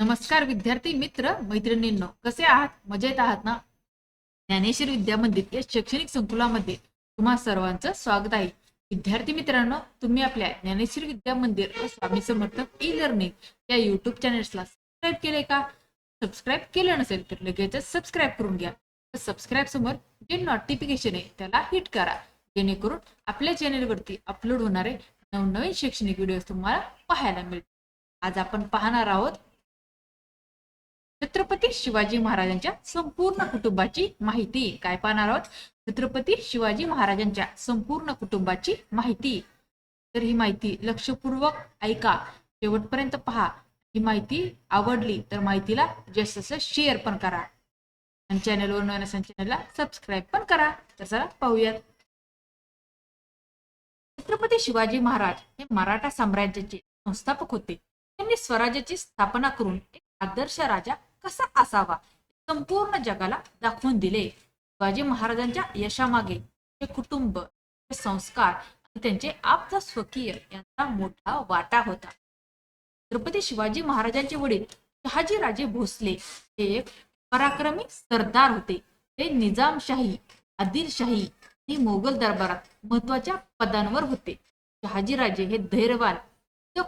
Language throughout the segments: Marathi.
नमस्कार विद्यार्थी मित्र मैत्रिणींनो कसे आहात? मजेत आहात ना? ज्ञानेश्वर विद्या मंदिर या शैक्षणिक संकुलामध्ये तुम्हा सर्वांचं स्वागत आहे. विद्यार्थी मित्रांनो तुम्ही आपल्या ज्ञानेश्वर विद्या मंदिर व स्वामी समर्थ ई लर्निंग या युट्यूब चॅनेल्सला सबस्क्राईब केले का? सबस्क्राईब केलं नसेल तर लगेचच सबस्क्राईब करून घ्या. सबस्क्राईब समोर जे नोटिफिकेशन आहे त्याला हिट करा. जेणेकरून आपल्या चॅनेलवरती अपलोड होणारे नवनवीन शैक्षणिक व्हिडिओ तुम्हाला पाहायला मिळतील. आज आपण पाहणार आहोत छत्रपती शिवाजी महाराजांच्या संपूर्ण कुटुंबाची माहिती काय पाहणार आहोत? छत्रपती शिवाजी महाराजांच्या संपूर्ण कुटुंबाची माहिती. तर ही माहिती लक्षपूर्वक ऐका. शेवटपर्यंत पहा. ही माहिती आवडली तर माहितीला जास्त शेअर पण करा. आणि चॅनलवर नव्या असेल चॅनलला सबस्क्राईब पण करा. तर चला पाहूयात. छत्रपती शिवाजी महाराज हे मराठा साम्राज्याचे संस्थापक होते. त्यांनी स्वराज्याची स्थापना करून एक आदर्श राजा कसा असावा? संपूर्ण जगाला दाखवून दिले. शिवाजी महाराजांच्या यशामागे ते कुटुंब ते संस्कार आणि त्यांचे आपला स्वकीय यांचा मोठा वाटा होता. छत्रपती शिवाजी महाराजांचे वडील शहाजी राजे भोसले हे एक पराक्रमी सरदार होते. ते निजामशाही आदिलशाही आणि मोगल दरबारात महत्त्वाच्या पदांवर होते. शहाजीराजे हे धैर्यवान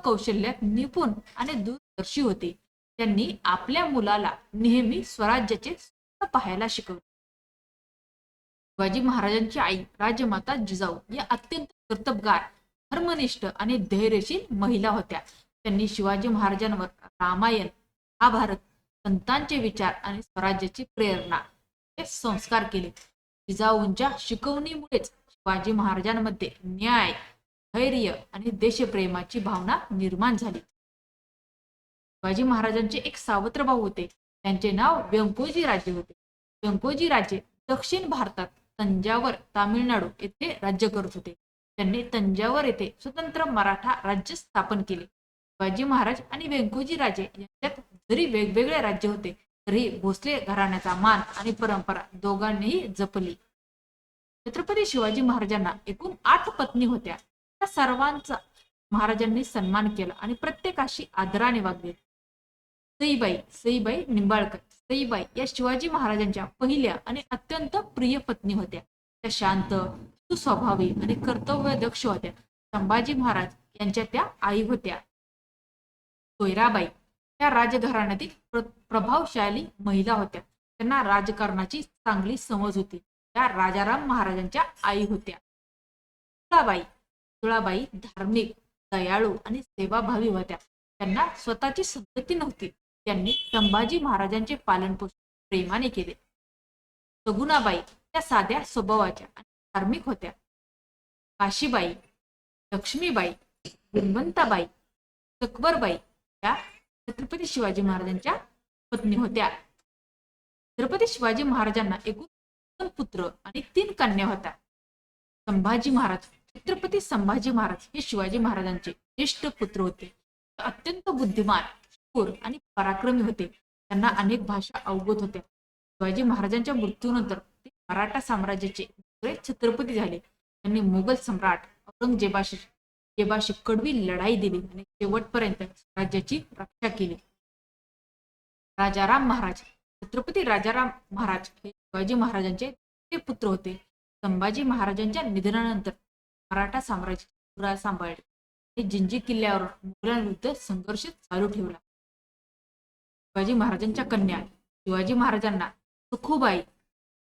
कौशल्यात निपुण आणि दूरदर्शी होते. त्यांनी आपल्या मुलाला नेहमी स्वराज्याचे स्वप्न पाहायला शिकवले. शिवाजी महाराजांची आई राजमाता जिजाऊ या अत्यंत कर्तबगार धर्मनिष्ठ आणि धैर्यशील महिला होत्या. त्यांनी शिवाजी महाराजांवर रामायण महाभारत संतांचे विचार आणि स्वराज्याची प्रेरणा हे संस्कार केले. जिजाऊंच्या शिकवणीमुळेच शिवाजी महाराजांमध्ये न्याय धैर्य आणि देशप्रेमाची भावना निर्माण झाली. शिवाजी महाराजांचे एक सावत्र भाऊ होते. त्यांचे नाव व्यंकोजी राजे होते. व्यंकोजी राजे दक्षिण भारतात तंजावर तामिळनाडू येथे राज्य करत होते. त्यांनी तंजावर येथे स्वतंत्र मराठा राज्य स्थापन केले. शिवाजी महाराज आणि व्यंकोजी राजे यांच्यात जरी वेगवेगळे राज्य होते तरी भोसले घराण्याचा मान आणि परंपरा दोघांनीही जपली. छत्रपती शिवाजी महाराजांना एकूण आठ पत्नी होत्या. त्या सर्वांचा महाराजांनी सन्मान केला आणि प्रत्येकाशी आदराने वागले. सईबाई सईबाई निंबाळकर. सईबाई या शिवाजी महाराजांच्या पहिल्या आणि अत्यंत प्रिय पत्नी होत्या. त्या शांत सुस्वभावी आणि कर्तव्य दक्ष होत्या. संभाजी महाराज यांच्या त्या आई होत्या. सोयराबाई त्या राजघराण्यातील प्र- प्रभावशाली महिला होत्या. त्यांना राजकारणाची चांगली समज होती. त्या राजाराम महाराजांच्या आई होत्या. तुळाबाई तुळाबाई धार्मिक दयाळू आणि सेवाभावी होत्या. त्यांना स्वतःची संतती नव्हती. त्यांनी संभाजी महाराजांचे पालनपोषण प्रेमाने केले. सगुणाबाई त्या साध्या स्वभावाच्या आणि धार्मिक होत्या. काशीबाई लक्ष्मीबाई गुणवंताबाई सकबरबाई या छत्रपती शिवाजी महाराजांच्या पत्नी होत्या. छत्रपती शिवाजी महाराजांना एकूण दोन पुत्र आणि तीन कन्या होत्या. संभाजी महाराज छत्रपती संभाजी महाराज हे शिवाजी महाराजांचे ज्येष्ठ पुत्र होते. अत्यंत बुद्धिमान शूर आणि पराक्रमी होते. त्यांना अनेक भाषा अवगत होत्या शिवाजी महाराजांच्या मृत्यूनंतर ते मराठा साम्राज्याचे दुसरे छत्रपती झाले. त्यांनी मुघल सम्राट औरंगजेबाशी जेबाशी कडवी लढाई दिली आणि शेवटपर्यंत राज्याची रक्षा केली. राजाराम महाराज छत्रपती राजाराम महाराज हे शिवाजी महाराजांचे ते पुत्र होते. संभाजी महाराजांच्या निधनानंतर मराठा साम्राज्य सांभाळले. हे जिंजी किल्ल्यावर मुघलांविरुद्ध संघर्ष चालू ठेवला. शिवाजी महाराजांच्या कन्या शिवाजी महाराजांना सुखुबाई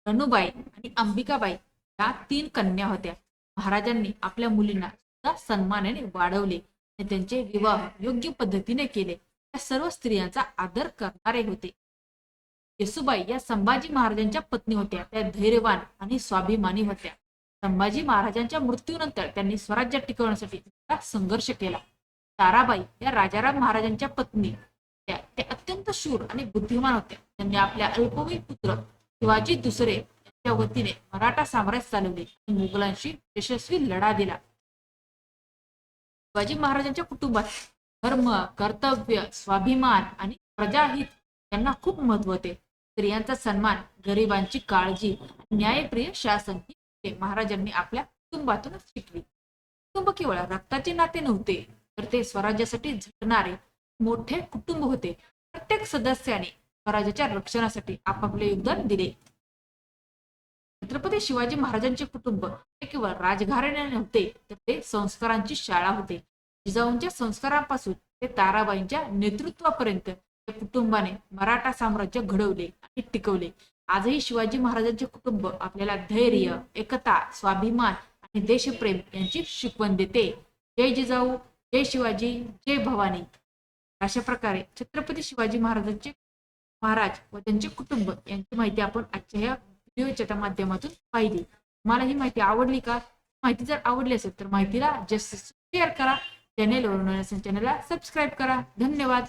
रनुबाई आणि अंबिकाबाई या तीन कन्या होत्या. महाराजांनी आपल्या मुलींना सुद्धा सन्मानाने वाढवले आणि त्यांचे विवाह योग्य पद्धतीने केले. त्या सर्व स्त्रियांचा आदर करणारे होते. येसुबाई या संभाजी महाराजांच्या पत्नी होत्या. त्या धैर्यवान आणि स्वाभिमानी होत्या. संभाजी महाराजांच्या मृत्यूनंतर त्यांनी स्वराज्य टिकवण्यासाठी संघर्ष केला. ताराबाई या राजाराम महाराजांच्या पत्नी त्या शूर आणि बुद्धिमान होत्या त्यांनी आपल्या अल्पवयीन पुत्र शिवाजी दुसरे यांच्या वतीने मराठा साम्राज्य चालवले आणि मुघलांशी यशस्वी लढा दिला. शिवाजी महाराजांच्या कुटुंबात धर्म कर्तव्य स्वाभिमान आणि प्रजाहित यांना खूप महत्त्व होते. स्त्रियांचा सन्मान गरिबांची काळजी न्यायप्रिय शासन ही महाराजांनी आपल्या कुटुंबातूनच शिकली. कुटुंब केवळ रक्ताचे नाते नव्हते तर ते स्वराज्यासाठी झटणारे मोठे कुटुंब होते. प्रत्येक सदस्याने स्वराज्याच्या रक्षणासाठी आपापले योगदान दिले. छत्रपती शिवाजी महाराजांचे कुटुंब हे केवळ राजघराणे नव्हते तर ते संस्कारांची शाळा होते. जिजाऊंच्या संस्कारांपासून ते ताराबाईंच्या नेतृत्वापर्यंत या कुटुंबाने मराठा साम्राज्य घडवले आणि टिकवले. आजही शिवाजी महाराजांचे कुटुंब आपल्याला धैर्य एकता स्वाभिमान आणि देशप्रेम यांची शिकवण देते. जय जिजाऊ जय शिवाजी जय भवानी. अशा प्रकारे छत्रपती शिवाजी महाराजांचे महाराज व त्यांचे कुटुंब यांची माहिती आपण आजच्या या व्हिडिओच्या माध्यमातून पाहिली. मला ही माहिती आवडली का? माहिती जर आवडली असेल तर माहितीला जास्त शेअर करा. चॅनेलवरून चॅनेलला सबस्क्राईब करा. धन्यवाद.